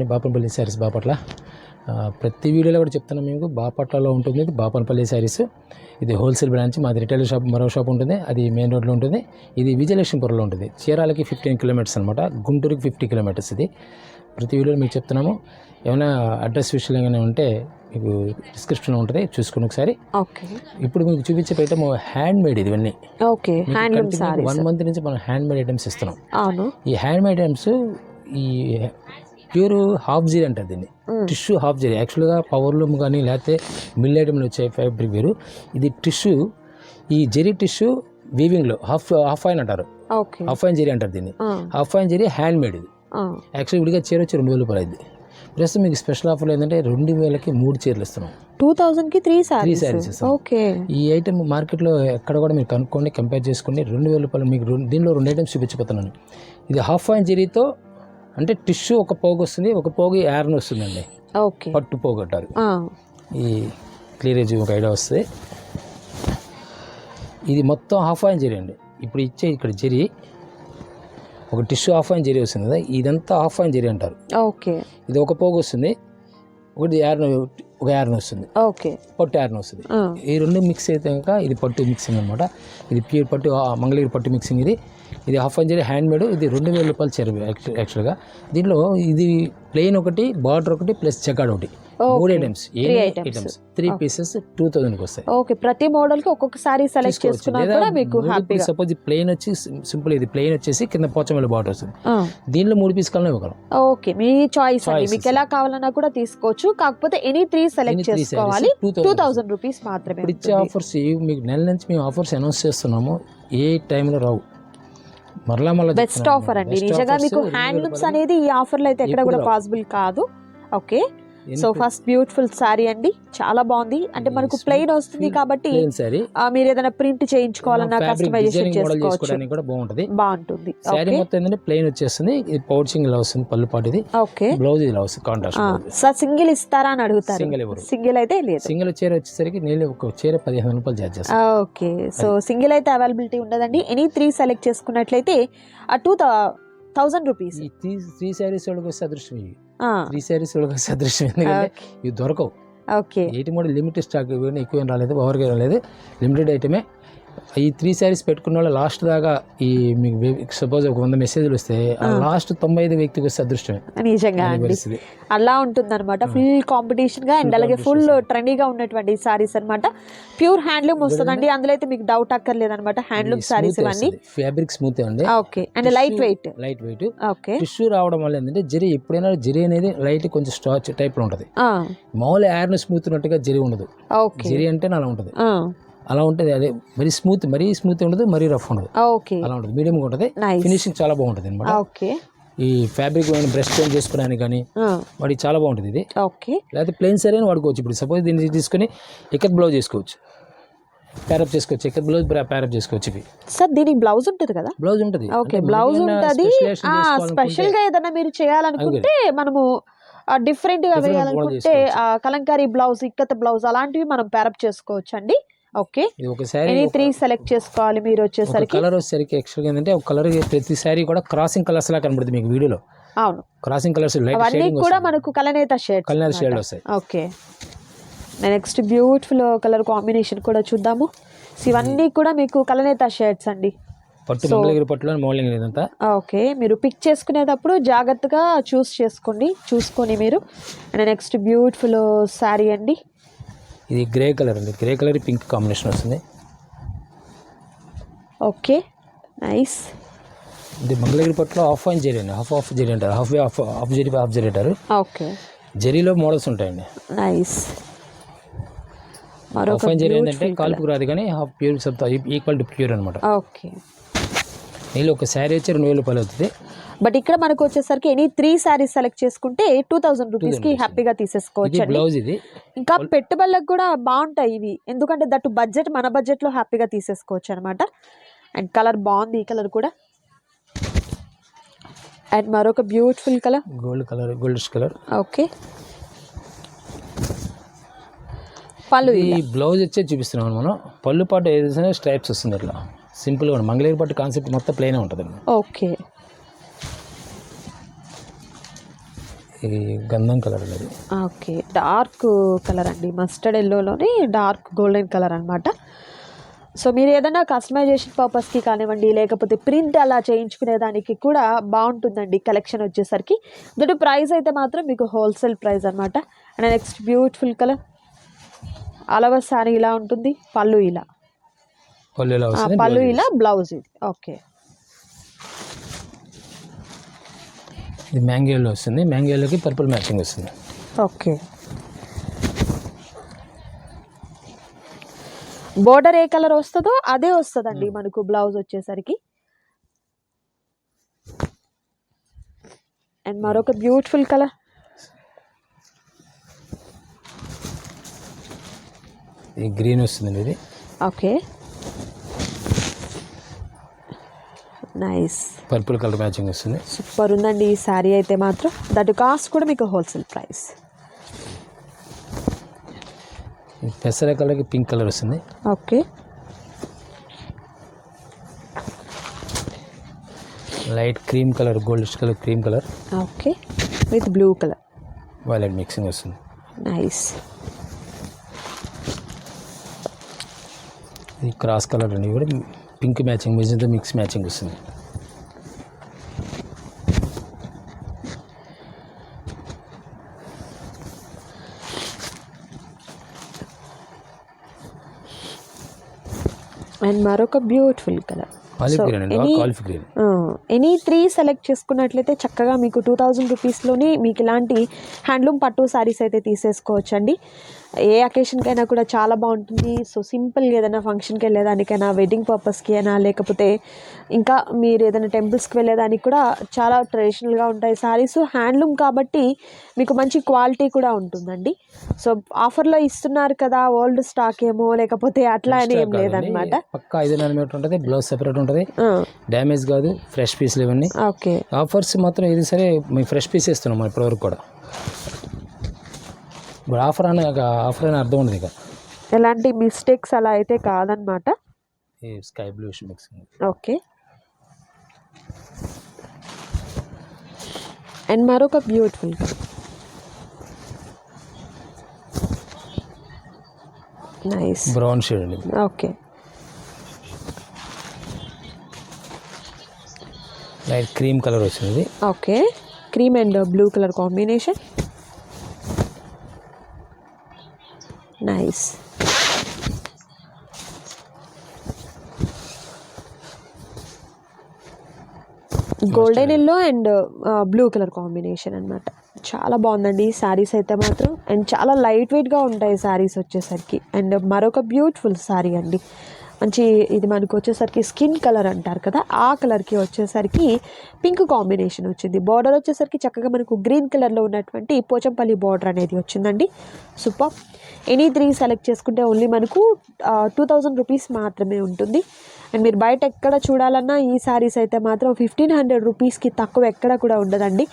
అండి బాపనపల్లి శారీస్ బాపట్ల. ప్రతి వీడియోలో కూడా చెప్తున్నాం మీకు బాపట్లలో ఉంటుంది ఇది బాపనపల్లి శారీస్. ఇది హోల్సేల్ బ్రాంచ్ మాది రిటైల్ షాప్ మరో షాప్ ఉంటుంది అది మెయిన్ రోడ్లో ఉంటుంది. ఇది విజయలక్ష్మీపురంలో ఉంటుంది. చీరాలకి ఫిఫ్టీన్ కిలోమీటర్స్ అనమాట గుంటూరుకి ఫిఫ్టీ కిలోమీటర్స్ ఇది. ప్రతి వీడియోలో మీకు చెప్తున్నాము. ఏమైనా అడ్రస్ విషయాలు ఏమైనా ఉంటే మీకు డిస్క్రిప్షన్లో ఉంటుంది చూసుకుని ఒకసారి. ఓకే. ఇప్పుడు మీకు చూపించే ఐటమ్ హ్యాండ్ మేడ్ ఇది ఇవన్నీ ఓకే సారీస్ వన్ మంత్ నుంచి మనం హ్యాండ్ మేడ్ ఐటమ్స్ ఇస్తున్నాం. అవును. ఈ హ్యాండ్ మేడ్ ఐటమ్స్ ఈ ప్యూర్ హాఫ్ జీరీ అంటారు దీన్ని. టిష్యూ హాఫ్ జీరీ యాక్చువల్గా పవర్లూమ్ కానీ లేకపోతే మిల్ ఐటమ్లు వచ్చే ఫ్యాబ్రిక్ వేరు. ఇది టిష్యూ ఈ జెరీ టిష్యూ వీవింగ్లో హాఫ్ హాఫ్ ఫైన్ అంటారు. ఓకే. హాఫ్ ఫైన్ జెరీ అంటారు దీన్ని. Half fine zari hand made ఇది. ఆ. యాక్చువల్లీ విడిగా చీర వచ్చి రెండు వేల రూపాయలు అయింది ప్రస్తుతం మీకు స్పెషల్ ఆఫర్లో ఏంటంటే రెండు వేలకి మూడు చీరలు ఇస్తున్నాం. టూ థౌజండ్కి త్రీ సారీస్. ఓకే. ఈ ఐటమ్ మార్కెట్లో ఎక్కడ కూడా మీరు కనుక్కోండి కంపేర్ చేసుకోండి. రెండు వేల రూపాయలు మీకు దీనిలో రెండు ఐటమ్స్ చూపించబోతున్నాను. ఇది హాఫ్ ఫైన్ జెరీతో అంటే టిష్యూ ఒక పోగు వస్తుంది ఒక పోగు యార్న్ వస్తుందండి. ఓకే. పట్టు పోగు అంటారు ఆ, ఈ క్లియరేజ్ ఒక ఐడియా వస్తుంది ఇది మొత్తం హాఫ్ ఆయిన్ జెరీ అండి. ఇప్పుడు ఇచ్చే ఇక్కడ జెరీ ఒక టిష్యూ హాఫ్ ఆయిన్ జెరీ వస్తుంది కదా ఇదంతా హాఫ్ ఆయిన్ జెరీ అంటారు. ఓకే. ఇది ఒక పోగు వస్తుంది ఒకటి యార్న్ ఒక యార్న్ వస్తుంది. ఓకే. పట్టు యార్న్ వస్తుంది. ఈ రెండు మిక్స్ అయితే కనుక ఇది పట్టు మిక్సింగ్ అనమాట ఇది ప్యూర్ పట్టు మంగళగిరి పట్టు మిక్సింగ్ ఇది. ఇది హాఫ్ అంజరీ హ్యాండ్ మేడ్ ఇది రెండు వేల రూపాయలు చీర యాక్చు- యాక్చువల్గా దీంట్లో ఇది ప్లెయిన్ ఒకటి బార్డర్ ఒకటి ప్లస్ చెకాడ్ ఒకటి. మూడు items. Items three pieces two థౌజండ్కి వస్తాయి. ఓకే ప్రతి మోడల్కి ఒక్కొక్క సారీ సెలెక్ట్ చేసుకున్నా కూడా మీకు హ్యాపీగా సపోజ్ ప్లెయిన్ వచ్చి సింపుల్ ఇది ప్లెయిన్ వచ్చేసి కింద పోచమల్లి బార్డర్ వస్తుంది. దీనిలో మూడు పీస్ కలర్ ఇవ్వగలం. ఓకే మీ చాయిస్ అండి. మీకు ఎలా కావాలన్నా కూడా తీసుకోవచ్చు. కాకపోతే ఎనీ త్రీ సెలెక్ట్ చేసుకోవాలి. టూ 2000 థౌసండ్ రూపీస్ మాత్రమే ఇచ్చే ఆఫర్స్ మీకు నెల నుంచి మేము ఆఫర్స్ అనౌన్స్ చేస్తున్నాము. ఏ టైంలో రావు. మరలా మళ్ళీ బెస్ట్ ఆఫర్ అండి. నిజంగా మీకు హ్యాండ్లూమ్స్ అనేది ఈ ఆఫర్లో అయితే ఎక్కడ కూడా. పాసిబుల్ కాదు. Okay so first beautiful sari అండి. చాలా బాగుంది. అంటే మనకు ప్లెయిన్ వస్తుంది కాబట్టి మీరు ఏదైనా ప్రింట్ చేయించుకోవాలన్నా కస్టమైజేషన్ చేసుకోవచ్చు. బాగుంటుంది. బాగుంటుంది. శారీ మొత్తం ఏంటంటే ప్లెయిన్ వచ్చేస్తుంది. ఇది పౌచింగ్ ఇలా వస్తుంది పళ్ళు పాటు ఇది ఓకే బ్లౌజ్ ఇలా వస్తుంది కాంట్రాస్ట్ సార్ సింగిల్ ఇస్తారా అని అడుగుతారు. సింగిల్ సింగిల్ అయితే లేదు. సింగిల్ చీర వచ్చేసరికి నేను ఒక చీర పదిహేను రూపాయలు చార్జ్ చేస్తాను ఓకే సో సింగిల్ అయితే అవైలబిలిటీ ఉండదండి. ఎనీ త్రీ సెలెక్ట్ చేసుకున్నట్లయితే ఆ two thousand rupees three saris వస్తే అదృష్టం ఇవి త్రీ శారీస్ వస్తే అదృష్టం ఎందుకంటే ఇవి దొరకవు. Okay. Eighty model limited stock ఎక్కువ ఏం రాలేదు ఓవర్గా రాలేదు. లిమిటెడ్ ఐటమే. ఈ త్రీ శారీస్ పెట్టుకున్న వాళ్ళు లాస్ట్ దాకా ఈ మీకు సపోజ్ ఒక వంద మెసేజ్లు వస్తే లాస్ట్ తొంభై ఐదు వ్యక్తికి వస్తే అదృష్టమే. నిజంగా అండి. అలా ఉంటుంది అనమాట ఫుల్ కాంపిటీషన్గా అండ్ అలాగే ఫుల్ ట్రెండీగా ఉన్నటువంటి సారీస్ అన్నమాట. ప్యూర్ హ్యాండ్లూమ్ వస్తుందండి. అందులో అయితే మీకు డౌట్ అక్కర్లేదు అనమాట హ్యాండ్లూమ్ సారీస్ ఇవన్నీ. ఫ్యాబ్రిక్ స్మూత్ అండి okay and light weight light weight okay tissue రావడం వల్ల ఏంటంటే జరి ఎప్పుడైనా జరి అనేది లైట్ కొంచెం స్టాచ్ టైప్లో ఉంటుంది. మామూలు యార్ని స్మూత్ ఉన్నట్టుగా జరి ఉండదు. ఓకే జరి అంటే అలా ఉంటుంది. అలా ఉంటుంది. అదే మరీ స్మూత్ మరీ స్మూత్ ఉండదు మరీ రఫ్ ఉండదు. ఓకే. అలా ఉంటుంది. మీడియంగా ఉంటుంది. ఫినిషింగ్ చాలా బాగుంటుంది అనమాట ఓకే. ఈ ఫ్యాబ్రిక్ బ్రష్ చేంజ్ చేసుకోవడానికి కానీ వాడికి చాలా బాగుంటుంది ఇది. ఓకే. లేకపోతే ప్లెయిన్ సరే వాడుకోవచ్చు. ఇప్పుడు సపోజ్ దీన్ని తీసుకొని ఎక్కత్ బ్లౌజ్ చేసుకోవచ్చు. ప్యారప్ చేసుకోవచ్చు. ఎక్కత్ బ్లౌజ్ ప్యారప్ చేసుకోవచ్చు ఇవి. సార్ దీనికి బ్లౌజ్ ఉంటుంది కదా? బ్లౌజ్ ఉంటుంది. ఓకే. బ్లౌజ్ ఉంటుంది. స్పెషల్గా ఏదైనా మీరు చేయాలనుకుంటే మనము డిఫరెంట్గా వేయాలనుకుంటే ఆ, కలంకారీ బ్లౌజ్ ఇక్కత బ్లౌజ్ అలాంటివి మనం ప్యారప్ చేసుకోవచ్చు అండి ఓకే. ఒక శారీ త్రీ సెలెక్ట్ చేసుకోవాలి మీరు వచ్చేసరికి? కలర్ వచ్చేసరికి ఎక్స్ట్రా ఏంటంటే ఒక కలర్ ప్రతి శారీ కూడా క్రాసింగ్ కలర్స్ లా కనబడుతుంది మీకు వీడియోలో. అవును. క్రాసింగ్ కలర్స్ అవన్నీ కూడా మనకు కలనేత షేడ్ కలర్ షేడ్ వస్తాయి. Okay. Next beautiful colour combination కూడా చూద్దాము. ఇవన్నీ కూడా మీకు కలనేత షేడ్స్ అండి. పట్టు మంగళగిరి పట్టులో మౌలింగ్ ఇదంతా ఓకే. మీరు పిక్ చేసుకునేటప్పుడు జాగ్రత్తగా చూస్ చేసుకోండి చూసుకొని మీరు. అండ్ నెక్స్ట్ బ్యూటిఫుల్ శారీ అండి. ఇది గ్రే కలర్ అండి. గ్రే కలర్ పింక్ కాంబినేషన్ వస్తుంది. Okay nice. ఇది మంగళగిరి పట్టులో హాఫ్ ఆన్ జెరీ అండి. హాఫ్ ఆఫ్ జెరీ అంటారు. Half half half zari half zari అంటారు. ఓకే. జెరీలో మోడల్స్ ఉంటాయండి. నైస్. హాఫ్ ఆన్ జెరీ ఏంటంటే కాల్పుకు రాదు కానీ హాఫ్ ప్యూర్ సబ్తా ఈక్వల్ టు ప్యూర్ అనమాట ఓకే. నీళ్ళు ఒక శారీ వచ్చి రెండు వేల రూపాయలు అవుతుంది. బట్ ఇక్కడ మనకు వచ్చేసరికి ఎనీ త్రీ శారీస్ సెలెక్ట్ చేసుకుంటే టూ థౌసండ్ రూపీస్కి హ్యాపీగా తీసేసుకోవచ్చు ఇంకా పెట్టుబడులకు కూడా బాగుంటాయి ఇవి. ఎందుకంటే దట్టు బడ్జెట్ మన బడ్జెట్లో హ్యాపీగా తీసేసుకోవచ్చు అనమాట అండ్ కలర్ బాగుంది ఈ కలర్ కూడా. అండ్ మరొక beautiful colour. Gold colour goldish colour. Okay. పళ్ళు ఈ బ్లౌజ్ వచ్చే చూపిస్తున్నాం మనం. పళ్ళు పాటు ఏదైనా స్ట్రైప్స్ వస్తుంది ఇట్లా సింపుల్గా మంగళగిరి పట్టు కాన్సెప్ట్ మొత్తం ప్లెయిన్ ఉంటుంది ఓకే. ఈ గంధం కలర్ అనేది. ఓకే డార్క్ కలర్ అండి. మస్టర్డ్ ఎల్లోలోని డార్క్ గోల్డెన్ కలర్ అనమాట సో మీరు ఏదైనా కస్టమైజేషన్ పర్పస్కి కానివ్వండి లేకపోతే ప్రింట్ అలా చేయించుకునే దానికి కూడా బాగుంటుందండి కలెక్షన్ వచ్చేసరికి. దీని ప్రైస్ అయితే మాత్రం మీకు హోల్సేల్ ప్రైస్ అనమాట అండ్ నెక్స్ట్ బ్యూటిఫుల్ కలర్. అలవ శారీ ఇలా ఉంటుంది పళ్ళు ఇలా. పళ్ళు ఇలా బ్లౌజ్ ఇది. ఓకే. ఇది మ్యాంగో yellow వస్తుంది. మ్యాంగో yellowకి పర్పుల్ మ్యాచింగ్ వస్తుంది. ఓకే. బోర్డర్ ఏ కలర్ వస్తుందో అదే వస్తుందండి మనకు బ్లౌజ్ వచ్చేసరికి. అండ్ మరొక బ్యూటిఫుల్ కలర్ గ్రీన్ వస్తుంది ఇది. Okay nice purple colour matching వస్తుంది. సూపర్ ఉందండి ఈ శారీ అయితే మాత్రం. దట్ కాస్ట్ కూడా మీకు హోల్సేల్ ప్రైస్ పెసర కలర్కి పింక్ కలర్ వస్తుంది. Okay light cream colour goldish colour cream colour okay with blue colour violet mixing వస్తుంది. నైస్ ఇది క్రాస్ కలర్ అండి కూడా pink matching magenta mix matching వస్తుంది. అండ్ మరొక beautiful colour. Any three select చేసుకున్నట్లయితే చక్కగా మీకు టూ థౌజండ్ రూపీస్లోని మీకు ఇలాంటి హ్యాండ్లూమ్ పట్టు శారీస్ అయితే తీసేసుకోవచ్చు అండి ఏ అకేషన్కైనా కూడా చాలా బాగుంటుంది. సో సింపుల్గా ఏదైనా ఫంక్షన్కి వెళ్ళేదానికైనా వెడ్డింగ్ పర్పస్కి అయినా లేకపోతే ఇంకా మీరు ఏదైనా టెంపుల్స్కి వెళ్ళేదానికి కూడా చాలా ట్రెడిషనల్గా ఉంటాయి శారీస్ హ్యాండ్లూమ్ కాబట్టి మీకు మంచి క్వాలిటీ కూడా ఉంటుందండి. సో ఆఫర్లో ఇస్తున్నారు కదా ఓల్డ్ స్టాక్ ఏమో లేకపోతే అట్లా అని ఏం లేదనమాట పక్క మీటర్ ఉంటుంది బ్లౌజ్ సెపరేట్ ఉంటుంది. డ్యామేజ్ కాదు ఫ్రెష్ పీస్లు ఇవన్నీ ఓకే. ఆఫర్స్ మాత్రం ఏది సరే మేము ఫ్రెష్ పీస్ ఇస్తున్నాం ఇప్పటివరకు కూడా. ఇప్పుడు ఆఫర్ అనే ఆఫర్ అనే అర్థం ఉండదు ఇక. ఎలాంటి మిస్టేక్స్ అలా అయితే కాదనమాట ఈ sky blue mixing. Okay. And మరొక బ్యూటిఫుల్ నైస్. బ్రౌన్ షేడ్ అండి. ఓకే. లైట్ క్రీమ్ కలర్ వచ్చింది. Okay. Cream and blue colour combination. Nice golden yellow and blue colour combination అన్నమాట. చాలా బాగుందండి. ఈ శారీస్ అయితే మాత్రం. అండ్ చాలా లైట్ వెయిట్గా ఉంటాయి శారీస్ వచ్చేసరికి. అండ్ మరొక బ్యూటిఫుల్ శారీ అండి. మంచి ఇది మనకు వచ్చేసరికి స్కిన్ కలర్ అంటారు కదా ఆ కలర్కి వచ్చేసరికి పింక్ కాంబినేషన్ వచ్చింది. బార్డర్ వచ్చేసరికి చక్కగా మనకు గ్రీన్ కలర్లో ఉన్నటువంటి పోచంపల్లి బార్డర్ అనేది వచ్చిందండి. సూపర్. ఎనీ త్రీ సెలెక్ట్ చేసుకుంటే ఓన్లీ మనకు టూ థౌజండ్ రూపీస్ మాత్రమే ఉంటుంది. అండ్ మీరు బయట ఎక్కడ చూడాలన్నా ఈ శారీస్ అయితే మాత్రం ఫిఫ్టీన్ హండ్రెడ్ రూపీస్కి తక్కువ ఎక్కడ కూడా ఉండదండి.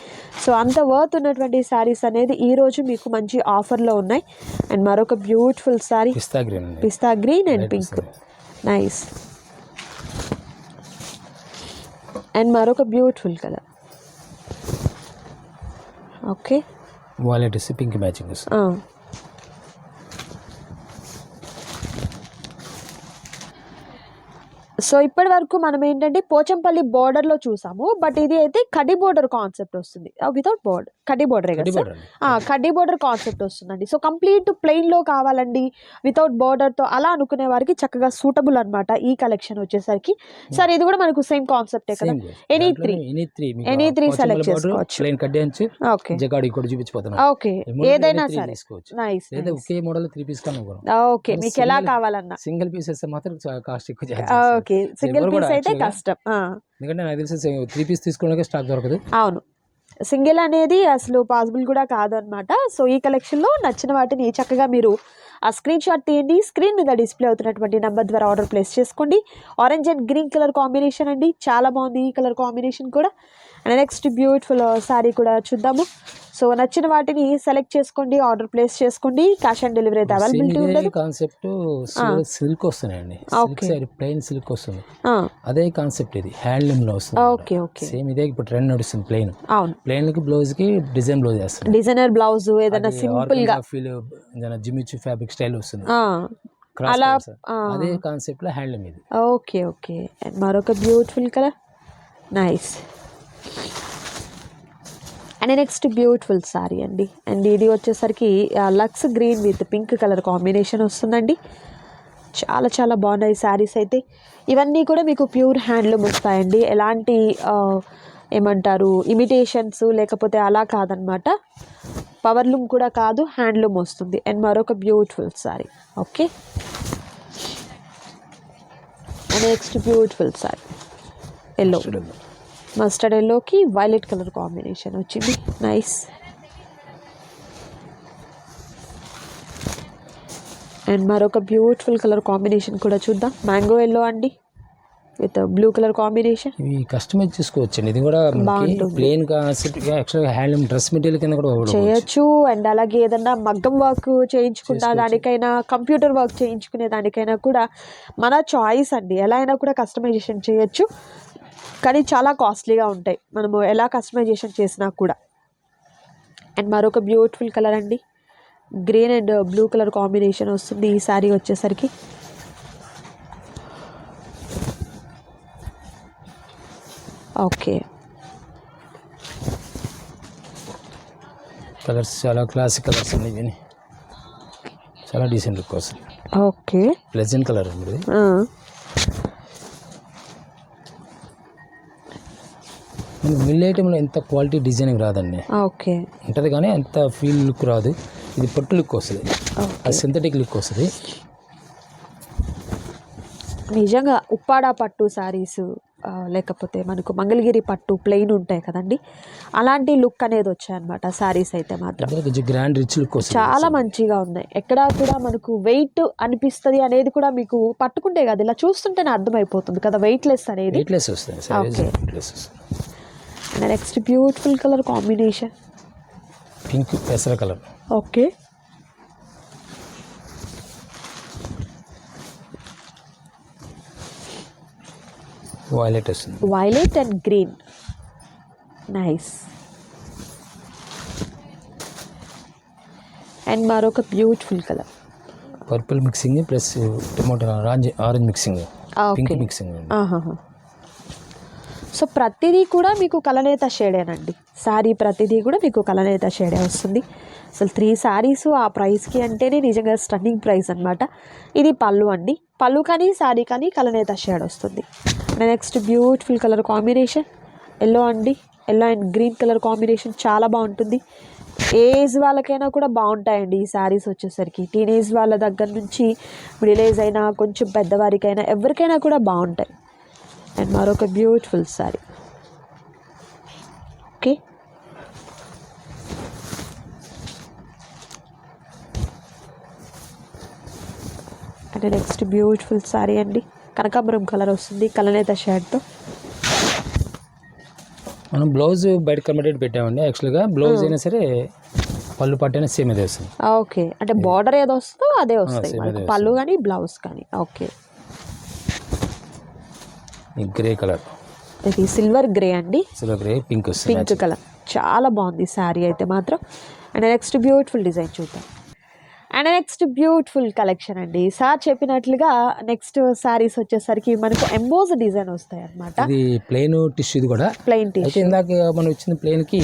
సో అంత వర్త్ ఉన్నటువంటి శారీస్ అనేది ఈరోజు మీకు మంచి ఆఫర్లో ఉన్నాయి. అండ్ మరొక బ్యూటిఫుల్ శారీ పిస్తా గ్రీన్ అండి. Pista green and pink. Nice and మరొక beautiful colour okay violet pink matching so ఇప్పటి వరకు మనం ఏంటంటే పోచంపల్లి border లో చూసాము. బట్ ఇది అయితే కడ్డీ బోర్డర్ కాన్సెప్ట్ వస్తుంది. వితౌట్ బోర్డర్ కడ్డీ బోర్డరే కదా. సార్? కడ్డీ బోర్డర్ కాన్సెప్ట్ వస్తుందండి. సో కంప్లీట్లో కావాలండి. వితౌట్తో అలా అనుకునే వారికి చక్కగా సూటబుల్ అన్నమాట ఈ కలెక్షన్ వచ్చేసరికి. సార్ ఇది కూడా మనకు సేమ్ కాన్సెప్టే కదా. Any three any three select చేసుకోవచ్చు. ప్లెయిన్ కడ్డీ అంచు ఓకే జగాడి కూడా ఏదైనా సరే. తీసుకోవచ్చు. నైస్ లేదా ఒకే మోడల్ త్రీ పీస్ కన్నా కూడా ఓకే మీకు ఎలా కావాలన్నా. సింగిల్ పీస్ వేస్తే మాత్రం కాస్ట్ ఎక్కువ. ఓకే సింగిల్ పీస్ అయితే కష్టం. ఎందుకంటే నాకు తెలిసి త్రీ పీస్ తీసుకోవడానికి స్టాక్ దొరకదు. అవును. సింగిల్ అనేది అసలు పాసిబుల్ కూడా కాదు అనమాట సో ఈ కలెక్షన్లో నచ్చిన వాటిని చక్కగా మీరు ఆ స్క్రీన్ షాట్ తీయండి. స్క్రీన్ మీద డిస్ప్లే అవుతున్నటువంటి నెంబర్ ద్వారా ఆర్డర్ ప్లేస్ చేసుకోండి. Orange and green colour combination అండి. చాలా బాగుంది ఈ కలర్ కాంబినేషన్ కూడా. అండ్ నెక్స్ట్ బ్యూటిఫుల్ శారీ కూడా చూద్దాము. సో నచ్చిన వాటిని సెలెక్ట్ చేసుకోండి ఆర్డర్ ప్లేస్ చేసుకోండి. క్యాష్ ఆన్ డెలివరీ అయితే అవైలబిలిటీ ఉండదు. కాన్సెప్ట్ సిల్క్ వస్తున్నాయండి. సిల్క్ ప్లెయిన్ సిల్క్ వస్తుంది. అదే కాన్సెప్ట్ ఇది. హ్యాండ్లూమ్లో వస్తుంది. Okay okay. సేమ్ ఇదే ఇప్పుడు ట్రెండ్ నడుస్తుంది ప్లెయిన్. అవును. ప్లెయిన్కి బ్లౌజ్కి డిజైన్ బ్లౌజ్ చేస్తుంది డిజైనర్ బ్లౌజ్ ఏదైనా సింపుల్గా ఫీల్ జిమిచు ఫ్యాబ్రిక్ స్టైల్ వస్తుంది. అలా అదే కాన్సెప్ట్లో హ్యాండ్లూమ్ ఇది. Okay okay. అండ్ మరొక beautiful colour. Nice. And next beautiful sari అండి. అండ్ ఇది వచ్చేసరికి Lux green with pink colour combination వస్తుందండి. చాలా చాలా బాగున్నాయి శారీస్ అయితే. ఇవన్నీ కూడా మీకు ప్యూర్ హ్యాండ్లూమ్ వస్తాయండి. ఎలాంటి ఏమంటారు ఇమిటేషన్స్ లేకపోతే అలా కాదనమాట. పవర్లూమ్ కూడా కాదు హ్యాండ్లూమ్ వస్తుంది. అండ్ మరొక beautiful sari. Okay? And next beautiful sari. Yellow mustard ఎల్లోకి వైలెట్ కలర్ కాంబినేషన్ వచ్చింది. నైస్ అండ్ మరొక బ్యూటిఫుల్ కలర్ కాంబినేషన్ కూడా చూద్దాం. మ్యాంగో ఎల్లో అండి. విత్ బ్లూ కలర్ కాంబినేషన్ ఇవి కస్టమైజ్ చేసుకోవచ్చండి. ఇది కూడా కాన్సెప్ట్ యాక్చువల్గా హ్యాండ్లూమ్ డ్రెస్ మెటీరియల్ కింద కూడా. చేయొచ్చు. అండ్ అలాగే ఏదన్నా మగ్గం వర్క్ చేయించుకున్న దానికైనా కంప్యూటర్ వర్క్ చేయించుకునే దానికైనా కూడా మన చాయిస్ అండి. ఎలా అయినా కూడా కస్టమైజేషన్ చేయొచ్చు. కానీ చాలా కాస్ట్లీగా ఉంటాయి. మనము ఎలా కస్టమైజేషన్ చేసినా కూడా. అండ్ మరొక బ్యూటిఫుల్ కలర్ అండి. Green and blue colour combination వస్తుంది ఈ శారీ వచ్చేసరికి. ఓకే. కలర్స్ చాలా క్లాసిక్ కలర్స్ ఇవి చాలా డీసెంట్ లుక్ వస్తుంది. ఓకే. ప్లెజెంట్ కలర్ అండి మనకి మిల్ ఐటెంలో ఎంత క్వాలిటీ డిజైనింగ్ రాదండి. ఓకే. ఉంటుంది కానీ అంత ఫీల్ లుక్ రాదు. ఇది పట్టు లుక్ వస్తుంది. అది సింథటిక్ లుక్ వస్తుంది. నిజంగా ఉప్పాడ పట్టు శారీస్ లేకపోతే మనకు మంగళగిరి పట్టు ప్లెయిన్ ఉంటాయి కదండి. అలాంటి లుక్ అనేది వచ్చాయన్నమాట శారీస్ అయితే మాత్రం. గ్రాండ్ రిచ్ లుక్ చాలా మంచిగా ఉన్నాయి. ఎక్కడా కూడా మనకు వెయిట్ అనిపిస్తుంది అనేది కూడా మీకు పట్టుకుంటే కదా ఇలా చూస్తుంటేనే అర్థమైపోతుంది కదా వెయిట్ లెస్ అనేది Okay. వెయిట్లెస్ వస్తుంది. Next beautiful colour combination pink పెసర కలర్ ఓకే వైలెట్ వస్తుంది violet and green nice and మరొక beautiful colour purple mixing plus tomato orange orange mixing pink mixing. So ప్రతిదీ కూడా మీకు కలనేత షేడేనండి. శారీ ప్రతిదీ కూడా మీకు కలనేత షేడే వస్తుంది. అసలు త్రీ శారీస్ ఆ ప్రైస్కి అంటేనే నిజంగా స్టన్నింగ్ ప్రైస్ అనమాట ఇది పళ్ళు అండి. పళ్ళు కానీ శారీ కానీ కలనేత షేడ్ వస్తుంది. Next beautiful colour combination. Yellow అండి. Yellow and green colour combination చాలా బాగుంటుంది. ఏజ్ వాళ్ళకైనా కూడా బాగుంటాయండి ఈ శారీస్ వచ్చేసరికి. టీనేజ్ వాళ్ళ దగ్గర నుంచి మిడిల్ ఏజ్ అయినా కొంచెం పెద్దవారికైనా ఎవరికైనా కూడా బాగుంటాయి. అండ్ మరొక beautiful sari okay and next beautiful sari అండి. కనకాంబరం కలర్ వస్తుంది. కలనేత షర్ట్తో మనం బ్లౌజ్ బయట కన్వర్టెడ్ పెట్టామండి. యాక్చువల్గా బ్లౌజ్ అయినా సరే పళ్ళు పట్టు అయినా సేమ్ అదే వస్తుంది. ఓకే అంటే బార్డర్ ఏదో వస్తుందో అదే అదే పళ్ళు కానీ బ్లౌజ్ కానీ. Okay grey colour. ఇది సిల్వర్ గ్రే అండి. Silver grey pink pink colour. చాలా బాగుంది శారీ అయితే మాత్రం. అండ్ నెక్స్ట్ బ్యూటిఫుల్ డిజైన్ చూద్దాం. అండ్ నెక్స్ట్ బ్యూటిఫుల్ కలెక్షన్ అండి. సార్ చెప్పినట్లుగా నెక్స్ట్ శారీస్ వచ్చేసరికి మనకు ఎంబోజ్ డిజైన్ వస్తాయి అనమాట ఇది ప్లెయిన్ టిష్యూ ఇది కూడా. ప్లెయిన్ టీ అయితే ఇందాక మనం ఇచ్చిన ప్లెయిన్కి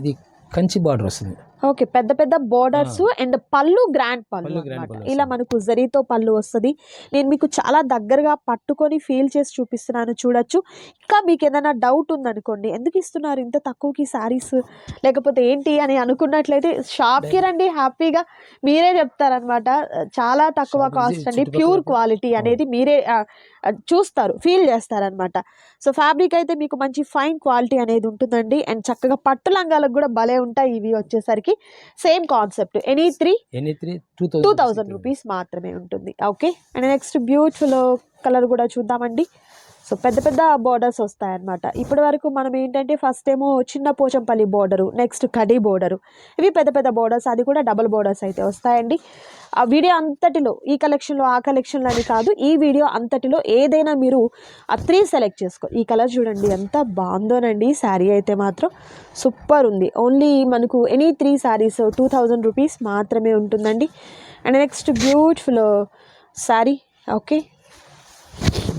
ఇది కంచి బార్డర్ వస్తుంది. ఓకే పెద్ద పెద్ద బోర్డర్స్ అండ్ పళ్ళు గ్రాండ్ పళ్ళు ఇలా మనకు జరీతో పళ్ళు వస్తుంది. నేను మీకు చాలా దగ్గరగా పట్టుకొని ఫీల్ చేసి చూపిస్తున్నాను చూడొచ్చు. ఇంకా మీకు ఏదైనా డౌట్ ఉందనుకోండి ఎందుకు ఇస్తున్నారు ఇంత తక్కువకి శారీస్ లేకపోతే ఏంటి అని అనుకున్నట్లయితే షాప్కి రండి హ్యాపీగా మీరే చెప్తారనమాట చాలా తక్కువ కాస్ట్ అండి. ప్యూర్ క్వాలిటీ అనేది మీరే చూస్తారు ఫీల్ చేస్తారనమాట సో ఫ్యాబ్రిక్ అయితే మీకు మంచి ఫైన్ క్వాలిటీ అనేది ఉంటుందండి. అండ్ చక్కగా పట్టు లంగాలకు కూడా భలే ఉంటాయి ఇవి వచ్చేసరికి. Same concept. Any three any three two two thousand thousand rupees మాత్రమే ఉంటుంది. Okay and next beautiful colour కూడా చూద్దామండి. సో పెద్ద పెద్ద బోర్డర్స్ వస్తాయన్నమాట. ఇప్పటి వరకు మనం ఏంటంటే ఫస్ట్ ఏమో చిన్న పోచంపల్లి బోర్డరు నెక్స్ట్ కడి బోర్డరు ఇవి పెద్ద పెద్ద బోర్డర్స్ అది కూడా డబుల్ బోర్డర్స్ అయితే వస్తాయండి. ఆ వీడియో అంతటిలో ఈ కలెక్షన్లో ఆ కలెక్షన్లో అని కాదు ఈ వీడియో అంతటిలో ఏదైనా మీరు ఆ త్రీ సెలెక్ట్ చేసుకో. ఈ కలర్ చూడండి ఎంత బాగుందోనండి శారీ అయితే మాత్రం. సూపర్ ఉంది. ఓన్లీ మనకు any three saris two thousand rupees మాత్రమే ఉంటుందండి. And next beautiful sari okay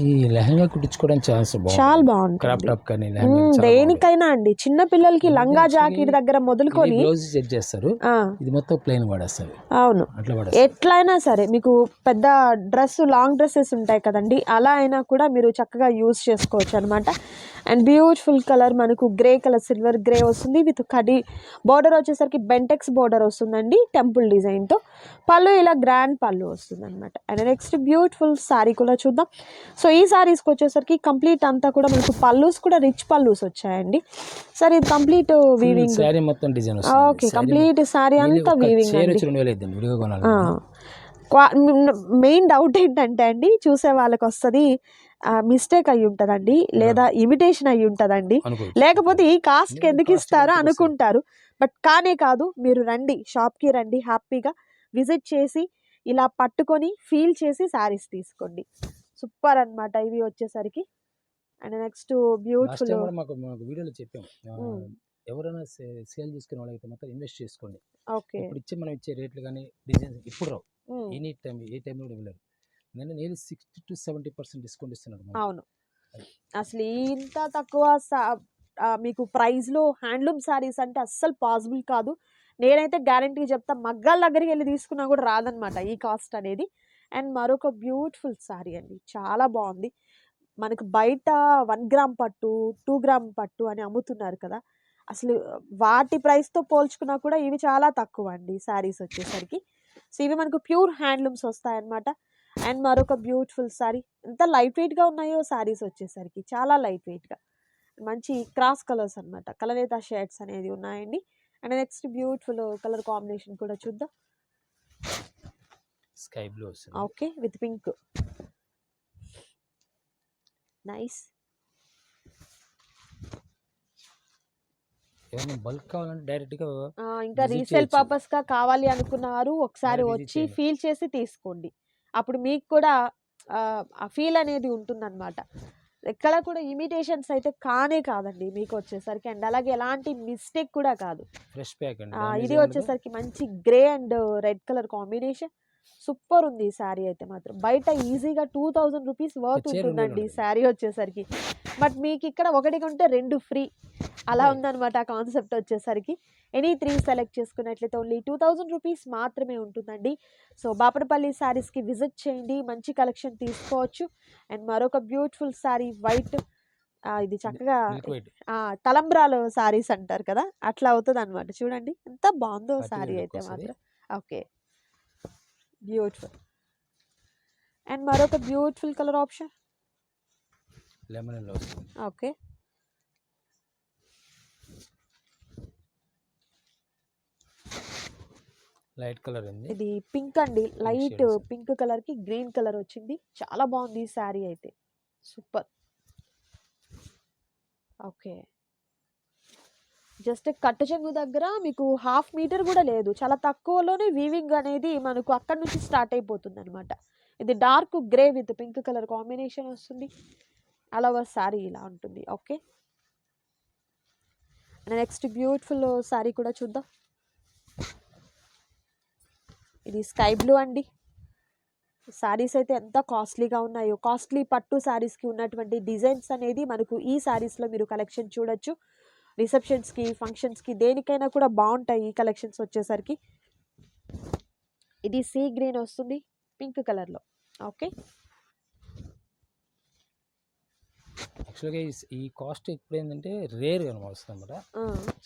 ఈ లెహంగా కుట్టించుకోవడానికి ఛాన్స్ చాలా బాగుంది క్రాప్ టాప్ కానీ చాలా దేనికైనా అండి చిన్న పిల్లలకి లంగా జాకెట్ దగ్గర మొదలుకొని బ్లౌజ్ సెట్ చేస్తారు. ఇది మొత్తం ప్లెయిన్ పడేస్తుంది అవును. ఎట్లయినా సరే మీకు పెద్ద డ్రెస్ లాంగ్ డ్రెస్సెస్ ఉంటాయి కదండి అలా అయినా కూడా మీరు చక్కగా యూస్ చేసుకోవచ్చు అనమాట అండ్ బ్యూటిఫుల్ కలర్ మనకు గ్రే కలర్ సిల్వర్ గ్రే వస్తుంది. విత్ కడి బార్డర్ వచ్చేసరికి బెంటెక్స్ బార్డర్ వస్తుందండి టెంపుల్ డిజైన్తో పళ్ళు ఇలా గ్రాండ్ పళ్ళు వస్తుంది అనమాట అండ్ నెక్స్ట్ బ్యూటిఫుల్ శారీ కూడా చూద్దాం. సో ఈ శారీస్కి వచ్చేసరికి కంప్లీట్ అంతా కూడా మనకు పల్లూస్ కూడా రిచ్ పల్లూస్ వచ్చాయండి. సరే ఇది కంప్లీట్ వీవింగ్ శారీ మొత్తం డిజైన్ ఓకే కంప్లీట్ శారీ అంతా వీవింగ్ మెయిన్ డౌట్ ఏంటంటే అండి చూసే వాళ్ళకి వస్తుంది మిస్టేక్ అయి ఉంటుందండి లేదా ఇమిటేషన్ అయి ఉంటుందండి. లేకపోతే ఈ కాస్ట్కి ఎందుకు ఇస్తారో? అనుకుంటారు. బట్ కానే కాదు మీరు రండి షాప్కి రండి హ్యాపీగా విజిట్ చేసి ఇలా పట్టుకొని ఫీల్ చేసి శారీస్ తీసుకోండి. సూపర్ అన్నమాట ఇవి వచ్చేసరికి. అండ్ నెక్స్ట్ బ్యూటిఫుల్ మాకు మాకు వీడియోలో చెప్పాం. ఎవరైనా సేల్ చేసుకునే వాళ్ళైతే మొత్తం ఇన్వెస్ట్ చేసుకోండి. ఓకే. ఇప్పుడు ఇచ్చే మనం ఇచ్చే రేట్లు కానీ డిజైన్స్ ఇప్పుడు రావు. ఎనీ టైం ఏ టైంలో కూడా ఇవ్వలేరు. నేను నేను sixty to seventy percent discount ఇస్తున్నాడు మనకు. అవును. అసలు ఇంత తక్కువ మీకు ప్రైస్లో హ్యాండ్లూమ్ శారీస్ అంటే అస్సలు పాసిబుల్ కాదు. నేనైతే గ్యారంటీ చెప్తా మగ్గాల దగ్గరికి వెళ్ళి తీసుకున్నా కూడా రాదనమాట ఈ కాస్ట్ అనేది. అండ్ మరొక బ్యూటిఫుల్ శారీ అండి. చాలా బాగుంది. మనకు బయట వన్ గ్రామ్ పట్టు టూ గ్రామ్ పట్టు అని అమ్ముతున్నారు కదా! అసలు వాటి ప్రైస్తో పోల్చుకున్నా కూడా ఇవి చాలా తక్కువ అండి శారీస్ వచ్చేసరికి. సో ఇవి మనకు ప్యూర్ హ్యాండ్లూమ్స్ వస్తాయన్నమాట. అండ్ మరొక బ్యూటిఫుల్ శారీ ఎంత లైట్ వెయిట్గా ఉన్నాయో శారీస్ వచ్చేసరికి. చాలా లైట్ వెయిట్గా మంచి క్రాస్ కలర్స్ అన్నమాట. కలరేత షేడ్స్ అనేది ఉన్నాయండి. And next beautiful colour combination కూడా చూద్దాం. స్కై బ్లూ వస్తుంది ఓకే విత్ పింక్. నైస్. ఏమైనా బల్క్ కావాలంటే డైరెక్ట్గా ఇంకా Visit రీసేల్ చేయొచ్చు. పర్పస్గా కావాలి అనుకున్నారు. ఒకసారి వచ్చి. ఫీల్ చేసి తీసుకోండి. అప్పుడు మీకు కూడా ఆ, ఫీల్ అనేది ఉంటుందన్నమాట. ఎక్కడ కూడా ఇమిటేషన్స్ అయితే కానే కాదండి మీకు వచ్చేసరికి. అండ్ అలాగే ఎలాంటి మిస్టేక్ కూడా కాదు. ఫ్రెష్ ప్యాక్ ఇది. వచ్చేసరికి మంచి grey and red colour combination. Super ఉంది ఈ శారీ అయితే మాత్రం. బయట ఈజీగా టూ థౌజండ్ రూపీస్ వర్త్ ఉంటుందండి ఈ. శారీ వచ్చేసరికి. బట్ మీకు ఇక్కడ ఒకటి కొంటే రెండు ఫ్రీ. అలా. ఉందన్నమాట ఆ కాన్సెప్ట్ వచ్చేసరికి. ఎనీ త్రీ సెలెక్ట్ చేసుకున్నట్లయితే ఓన్లీ టూ థౌజండ్ రూపీస్ మాత్రమే ఉంటుందండి. సో బాపనపల్లి శారీస్కి విజిట్ చేయండి. మంచి కలెక్షన్ తీసుకోవచ్చు. అండ్ మరొక బ్యూటిఫుల్ శారీ వైట్. ఇది చక్కగా తలంబ్రాలు సారీస్ అంటారు కదా? అట్లా అవుతుంది అనమాట చూడండి ఎంత బాగుందో wear అయితే. మాత్రం. ఓకే. బ్యూటిఫుల్ అండ్ మరొక beautiful colour option lemon okay light colour ఉంది. ఇది పింక్ అండి. లైట్. పింక్ కలర్కి గ్రీన్ కలర్ వచ్చింది. చాలా బాగుంది ఈ శారీ అయితే. సూపర్ ఓకే జస్ట్ కట్టు చెంగు దగ్గర మీకు హాఫ్ మీటర్ కూడా లేదు. చాలా తక్కువలోనే వీవింగ్ అనేది మనకు అక్కడ నుంచి స్టార్ట్ అయిపోతుంది అనమాట ఇది dark grey with pink colour combination వస్తుంది. అలా శారీ ఇలా ఉంటుంది. ఓకే నెక్స్ట్ బ్యూటిఫుల్ శారీ కూడా చూద్దాం. ఇది స్కై బ్లూ అండి. శారీస్ అయితే ఎంత కాస్ట్లీగా ఉన్నాయో కాస్ట్లీ పట్టు శారీస్కి ఉన్నటువంటి డిజైన్స్ అనేది మనకు ఈ శారీస్లో మీరు కలెక్షన్ చూడొచ్చు. రిసెప్షన్స్కి ఫంక్షన్స్కి దేనికైనా కూడా బాగుంటాయి ఈ కలెక్షన్స్ వచ్చేసరికి. ఇది సీ గ్రీన్ వస్తుంది పింక్ కలర్లో. ఓకే? యాక్చువల్గా ఈ- కాస్ట్ ఇప్పుడు ఏంటంటే రేర్ వస్తుంది అనమాట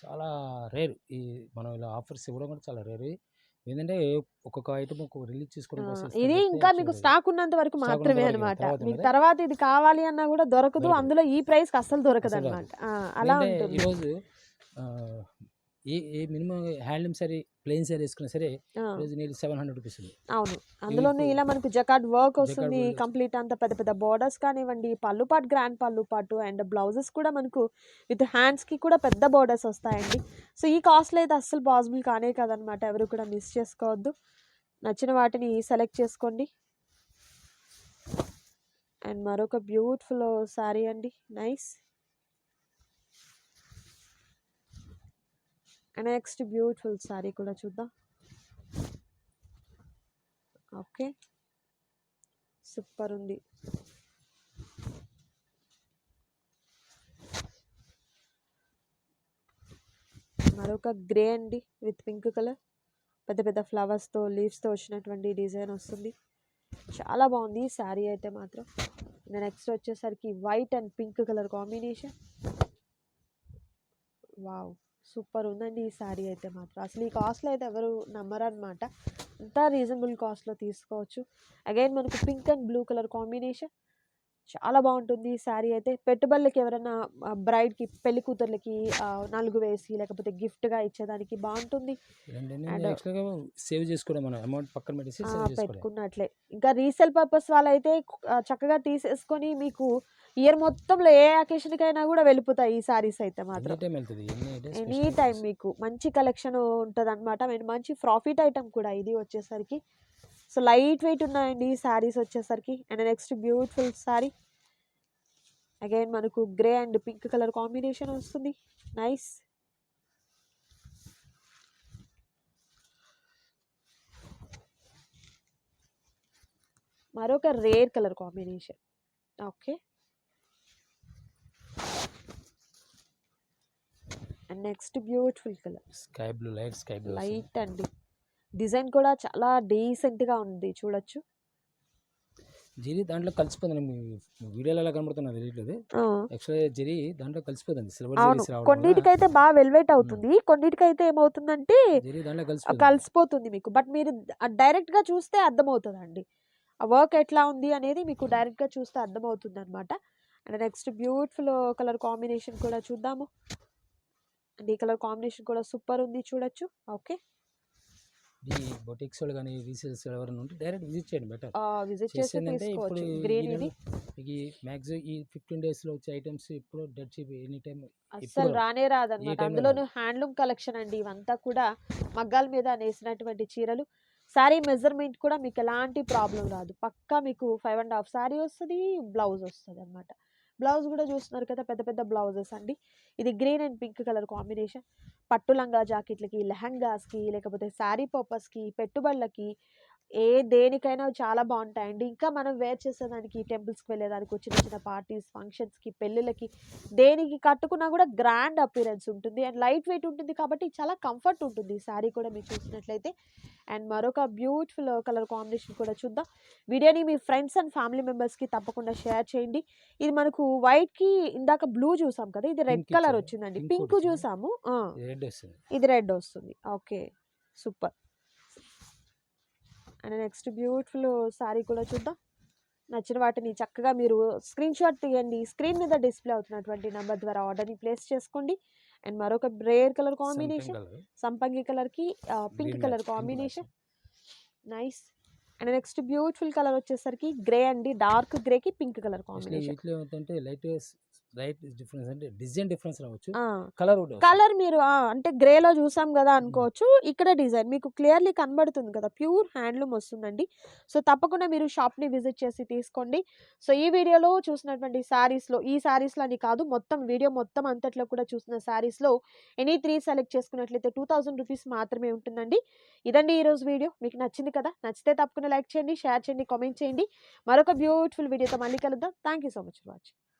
చాలా రేర్. ఈ మనం ఇలా ఆఫర్స్ ఇవ్వడం కూడా చాలా రేర్. ఏంటంటే ఒక్కొక్క ఐటమ్ ఒక్కొక్క రిలీజ్ చేసుకోవడం ఇది ఇంకా మీకు స్టాక్ ఉన్నంత వరకు మాత్రమే అనమాట మీకు? తర్వాత ఇది కావాలి అన్నా కూడా దొరకదు. అందులో ఈ ప్రైస్కి అస్సలు దొరకదు అనమాట అలా ఉంటుంది. ఈరోజు ఏ ఏ మినిమం హ్యాండ్లూమ్ సరే ప్లెయిన్ సారీ వేసుకున్నా సరే రోజు నేను సెవెన్ హండ్రెడ్ రూపీస్ ఉంది అవును. అందులోనే ఇలా మనకు జకాట్ వర్క్ వస్తుంది. కంప్లీట్ అంత పెద్ద పెద్ద బోర్డర్స్ కానివ్వండి పళ్ళు పాటు గ్రాండ్ పళ్ళు పాటు అండ్ బ్లౌజెస్ కూడా మనకు విత్ హ్యాండ్స్కి కూడా పెద్ద బోర్డర్స్ వస్తాయండి. సో ఈ కాస్ట్లో అయితే అస్సలు పాసిబుల్ కానే కాదనమాట. ఎవరు కూడా మిస్ చేసుకోవద్దు. నచ్చిన వాటిని సెలెక్ట్ చేసుకోండి. అండ్ మరొక బ్యూటిఫుల్ శారీ అండి. నైస్. నెక్స్ట్ బ్యూటిఫుల్ శారీ కూడా చూద్దాం ఓకే సూపర్ ఉంది మరొక గ్రే అండి విత్ పింక్ కలర్ పెద్ద పెద్ద ఫ్లవర్స్తో లీవ్స్తో వచ్చినటువంటి డిజైన్ వస్తుంది. చాలా బాగుంది ఈ శారీ అయితే మాత్రం. నెక్స్ట్ వచ్చేసరికి white and pink colour combination wow super ఉందండి ఈ శారీ అయితే మాత్రం. అసలు ఈ కాస్ట్లో అయితే ఎవరు నమ్మరనమాట అంత రీజనబుల్ కాస్ట్లో తీసుకోవచ్చు. అగైన్ మనకు pink and blue colour combination చాలా బాగుంటుంది ఈ శారీ అయితే. పెట్టుబడులకి ఎవరైనా బ్రైడ్కి పెళ్ళి కూతుర్లకి నలుగు వేసి లేకపోతే గిఫ్ట్గా ఇచ్చేదానికి బాగుంటుంది. సేవ్ చేసుకోవడం మనం. అమౌంట్ పక్కన పెట్టుకున్నట్లే. ఇంకా రీసేల్ పర్పస్ వాళ్ళైతే చక్కగా తీసేసుకొని మీకు ఇయర్ మొత్తంలో ఏ అకేషన్కైనా కూడా వెళ్ళిపోతాయి ఈ శారీస్ అయితే మాత్రం. ఎనీ టైం ఎనీ మీకు మంచి కలెక్షన్ ఉంటుంది అనమాట అండ్ మంచి ప్రాఫిట్ ఐటమ్ కూడా ఇది వచ్చేసరికి. సో లైట్ వెయిట్ ఉన్నాయండి ఈ శారీస్ వచ్చేసరికి. And next beautiful sari again మనకు grey and pink colour combination వస్తుంది. నైస్. మరొక rare colour combination. Okay. And next beautiful colour. Sky blue light sky blue light అండి. డిజైన్ కూడా చాలా డీసెంట్గా ఉంది చూడొచ్చు. జెరీ దాంట్లో కలిసిపోతుంది వీడియోలో ఎలా కనబడుతున్నది తెలియట్లేదు. యాక్చువల్గా జెరీ దాంట్లో కలిసిపోతుంది. సిల్వర్ కొన్నిటికైతే బాగా వెల్వెట్ అవుతుంది. కొన్నిటికైతే ఏమవుతుందంటే జెరీ దాంట్లో కలిసిపోతుంది. మీకు. బట్ మీరు డైరెక్ట్గా చూస్తే అర్థమవుతుందండి. ఆ వర్క్ ఎట్లా ఉంది అనేది మీకు డైరెక్ట్గా చూస్తే అర్థమవుతుంది అనమాట and next beautiful colour combination కూడా చూద్దాము. అండ్ ఈ కలర్ కాంబినేషన్ కూడా సూపర్ ఉంది చూడొచ్చు. ఓకే. ఈ బొటిక్స్ వాళ్ళు కానీ రీసేల్స్ ఎవరైనా ఉంటే డైరెక్ట్ విజిట్ చేయండి బెటర్. విజిట్ చేసి తీసుకోవచ్చు. ఈ గ్రీన్ ఇది మీకు మ్యాక్సిమం ఈ ఫిఫ్టీన్ డేస్లో వచ్చే ఐటమ్స్ ఇప్పుడు డెడ్ చీప్ ఎనీ టైం అస్సలు రానే రాదన్నమాట. లో అందులోనూ హ్యాండ్లూమ్ కలెక్షన్ అండి. ఇవంతా కూడా మగ్గాల మీద నేసినటువంటి చీరలు. శారీ మెజర్మెంట్ కూడా మీకు ఎలాంటి ప్రాబ్లం రాదు. పక్కా మీకు ఫైవ్ అండ్ హాఫ్ శారీ వస్తుంది బ్లౌజ్ వస్తుంది అనమాట బ్లౌజ్ కూడా చూస్తున్నారు కదా పెద్ద పెద్ద బ్లౌజెస్ అండి. ఇది green and pink colour combination. పట్టు లంగా జాకెట్లకి లెహంగాస్కి లేకపోతే శారీ పర్పస్కి పెట్టుబడులకి ఏ దేనికైనా చాలా బాగుంటాయండి. ఇంకా మనం వేర్ చేసేదానికి టెంపుల్స్కి వెళ్ళేదానికి చిన్న చిన్న పార్టీస్ ఫంక్షన్స్కి పెళ్ళిళ్ళకి దేనికి కట్టుకున్నా కూడా గ్రాండ్ అపీరెన్స్ ఉంటుంది. అండ్ లైట్ వెయిట్ ఉంటుంది కాబట్టి చాలా కంఫర్ట్ ఉంటుంది. ఈ శారీ కూడా మీరు చూసినట్లయితే. అండ్ మరొక బ్యూటిఫుల్ కలర్ కాంబినేషన్ కూడా చూద్దాం. వీడియోని మీ ఫ్రెండ్స్ అండ్ ఫ్యామిలీ మెంబర్స్కి తప్పకుండా షేర్ చేయండి. ఇది మనకు వైట్కి ఇందాక బ్లూ చూసాం కదా ఇది రెడ్ కలర్. వచ్చిందండి. పింక్ చూసాము. ఇది రెడ్ వస్తుంది. Okay. Super. And next beautiful sari కూడా చూద్దాం. నచ్చిన వాటిని చక్కగా మీరు స్క్రీన్ షాట్ తీయండి. స్క్రీన్ మీద డిస్ప్లే అవుతున్నటువంటి నెంబర్ ద్వారా ఆర్డర్ని ప్లేస్ చేసుకోండి. అండ్ మరొక రేర్ కలర్ కాంబినేషన్. సంపంగి కలర్కి pink colour combination. Nice. And next beautiful colour వచ్చేసరికి గ్రే అండి. Dark గ్రేకి pink colour combination. Light light difference అంటే డిజైన్ డిఫరెన్స్ రావచ్చు. కలర్. కలర్ మీరు అంటే గ్రేలో చూసాం కదా అనుకోవచ్చు. ఇక్కడ డిజైన్ మీకు క్లియర్లీ కనబడుతుంది కదా. ప్యూర్ హ్యాండ్లూమ్ వస్తుందండి. సో తప్పకుండా మీరు షాప్ని విజిట్ చేసి తీసుకోండి. సో ఈ వీడియోలో చూసినటువంటి శారీస్లో ఈ శారీస్లో అని కాదు మొత్తం వీడియో మొత్తం అంతట్లో కూడా చూసిన శారీస్లో ఎనీ త్రీ సెలెక్ట్ చేసుకున్నట్లయితే టూ థౌజండ్ రూపీస్ మాత్రమే ఉంటుందండి. ఇదండి ఈరోజు వీడియో. మీకు నచ్చింది కదా నచ్చితే తప్పకుండా లైక్ చేయండి షేర్ చేయండి కామెంట్ చేయండి. మరొక బ్యూటిఫుల్ వీడియోతో మళ్ళీ కలుద్దాం. Thank you so much for watching